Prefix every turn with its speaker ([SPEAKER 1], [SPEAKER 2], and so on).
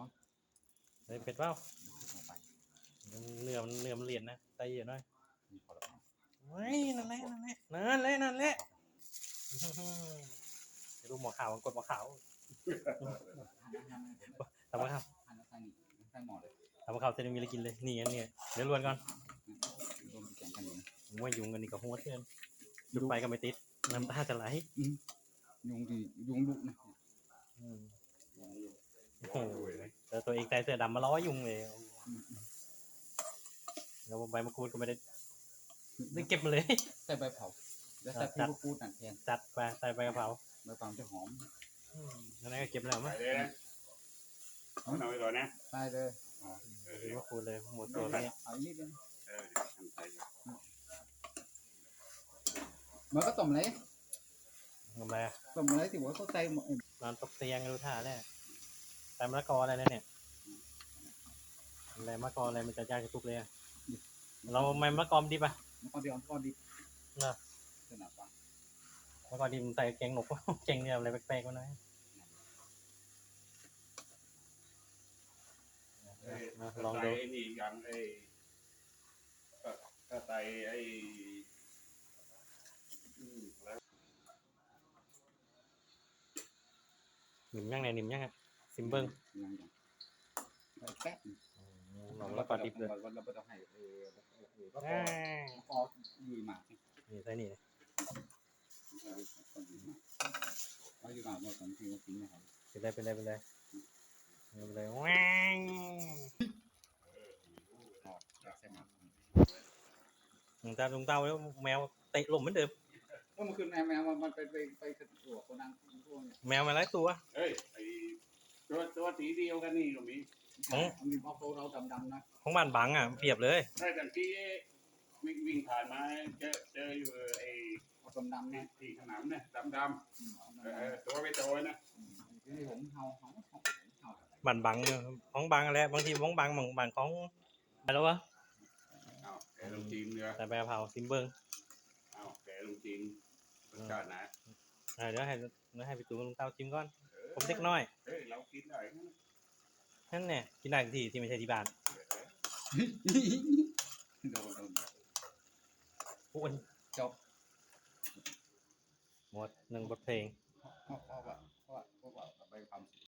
[SPEAKER 1] มั้ง
[SPEAKER 2] ได้เผ็ดเปล่า
[SPEAKER 1] ลงไป
[SPEAKER 2] เนื้อมันเนื้อมันเลียนนะใส่เยอะหน่อย
[SPEAKER 1] นี่พอแล้ว
[SPEAKER 2] เฮ้ยนั่นแหละนั่นแหละนั่นแหละนั่นแหละอื้อหือเดี๋ยวดูหมอขาวมันกดหมอขาวทำมาครับ
[SPEAKER 1] หั่นแล้วใส่นี่ใส่หม้อเลย
[SPEAKER 2] ทำมาขาวเสร็จมีอะไรกินเลยนี่อันนี้เดี๋ยวรวนก่อน
[SPEAKER 1] รวมแกงกันเอง
[SPEAKER 2] ผมว่ายุงกันนี่กับหัวเทือนจุดไฟก็ไม่ติดน้ำตาจะไหล
[SPEAKER 1] ยุงที่ยุงดุนะ
[SPEAKER 2] อืมโอ้โหแต่ตัวเองใส่เสื้อดำมาล้อยุงเลยแล้วใบมะกรูดก็ไม่ได้ได้เก็บมาเลย
[SPEAKER 1] ใส่ใบเผาแล้วใส่
[SPEAKER 2] จัด
[SPEAKER 1] ปูปูดนั่นแทน
[SPEAKER 2] จัดไปใส่ใบกะเพรา
[SPEAKER 1] ใบเผาจะหอม
[SPEAKER 2] อืมอันนั้นก็เก็บแล้ว
[SPEAKER 3] ไป
[SPEAKER 2] มั้ง
[SPEAKER 3] เลยนะเอาหน่อยก่อนนะ
[SPEAKER 1] ใส่เลย
[SPEAKER 3] เออ
[SPEAKER 2] ใบมะกรูดเลยหมดตัวนี้
[SPEAKER 1] เอาอีกนิดนึง
[SPEAKER 3] เออทำใจอยู่
[SPEAKER 1] มันก็ต้มเลย
[SPEAKER 2] ทำไรอะ
[SPEAKER 1] ต้มเลยที่ว่าเขาใส่หมด
[SPEAKER 2] นอนตกเตียงดูท่าแน่ แต่มะละกออะไรแล้วเนี่ยอะไรมะละกออะไรมันจะยากจะทุกเลยอะเราไม่มะละกอมดีป่ะ
[SPEAKER 1] มันก็เดียวมันก็ดี
[SPEAKER 2] เนอะ
[SPEAKER 1] ขนาดว่ามะ
[SPEAKER 2] ละกอดีมันใส่แกงหนกแกงเนี่ยอะไรแปลกๆวะนะ
[SPEAKER 3] เอ้ย
[SPEAKER 2] มาลองดู
[SPEAKER 3] ไอ้นี่ยังไอ้ก็ก็ใส่ไอ้อืมแล้ว
[SPEAKER 2] หนิมยังไงหนิมยังอะ ซิมเบิ้ง
[SPEAKER 1] ยังยังใส่แป๊ะ
[SPEAKER 2] ลองมะละกอดิบเลย
[SPEAKER 1] เราเราต้องให้เออเออก็
[SPEAKER 2] อ่า
[SPEAKER 1] พออยู่หมาก
[SPEAKER 2] นี่ใส่นี่
[SPEAKER 1] เราอยู่หมากเราสองทีเรากินนะครับ
[SPEAKER 2] ไปเลยไปเลยไปเลยไปเลยแหวง
[SPEAKER 1] อ๋อใส่หมาก
[SPEAKER 2] ลุงตาลุงเต้าแล้วแมวเตะลมเหมือนเดิม
[SPEAKER 1] ก็มันคือแมวแมวมันไปไปไปกระโดดคนนั้นพวกเนี่ย
[SPEAKER 2] แมวมาหลายตัว
[SPEAKER 3] เฮ้ยไอ้ ตัวตัวสีเดียวกันนี่ก็มี
[SPEAKER 2] อ๋อ
[SPEAKER 1] มันมีพอโตเราดำๆนะ
[SPEAKER 2] ของบ้านบังอะเพียบเลย
[SPEAKER 3] ได้แต่ที่วิ่งวิ่งผ่านมาเจอเจออยู่ไอ้
[SPEAKER 1] พอดำๆ
[SPEAKER 3] ที่
[SPEAKER 1] นะ
[SPEAKER 3] ที่ขนำเนี่ยดำดำเออตัวไม่โตนะ
[SPEAKER 1] ที่ผมเฮาเฮาเฮาเฮา
[SPEAKER 2] บ้านบังเนี่ยของบังอะไรบางทีของบังบางบางของอะไรแล้ววะ
[SPEAKER 3] เอาแกลงจีนเนื้อ
[SPEAKER 2] แต่ใบกะเพราซิมเบิ้ง
[SPEAKER 3] เอาแกลงจีนรสชาตินะ
[SPEAKER 2] อ่าเดี๋ยวให้เดี๋ยวให้พี่ตูนลุงเต้าชิมก่อน
[SPEAKER 3] ออ
[SPEAKER 2] ผมเด็กน้อย
[SPEAKER 3] เฮ้ยเรากินได้นะ
[SPEAKER 2] นั่นเนี่ยกินได้ที่ที่ไม่ใช่ที่บ้าน
[SPEAKER 1] โดนโดน
[SPEAKER 2] อ้วน
[SPEAKER 1] จบ
[SPEAKER 2] หมดหนึ่งบทเพลง
[SPEAKER 1] เพราะเพราะว่าเพราะว่าเพราะว่าไปความสุ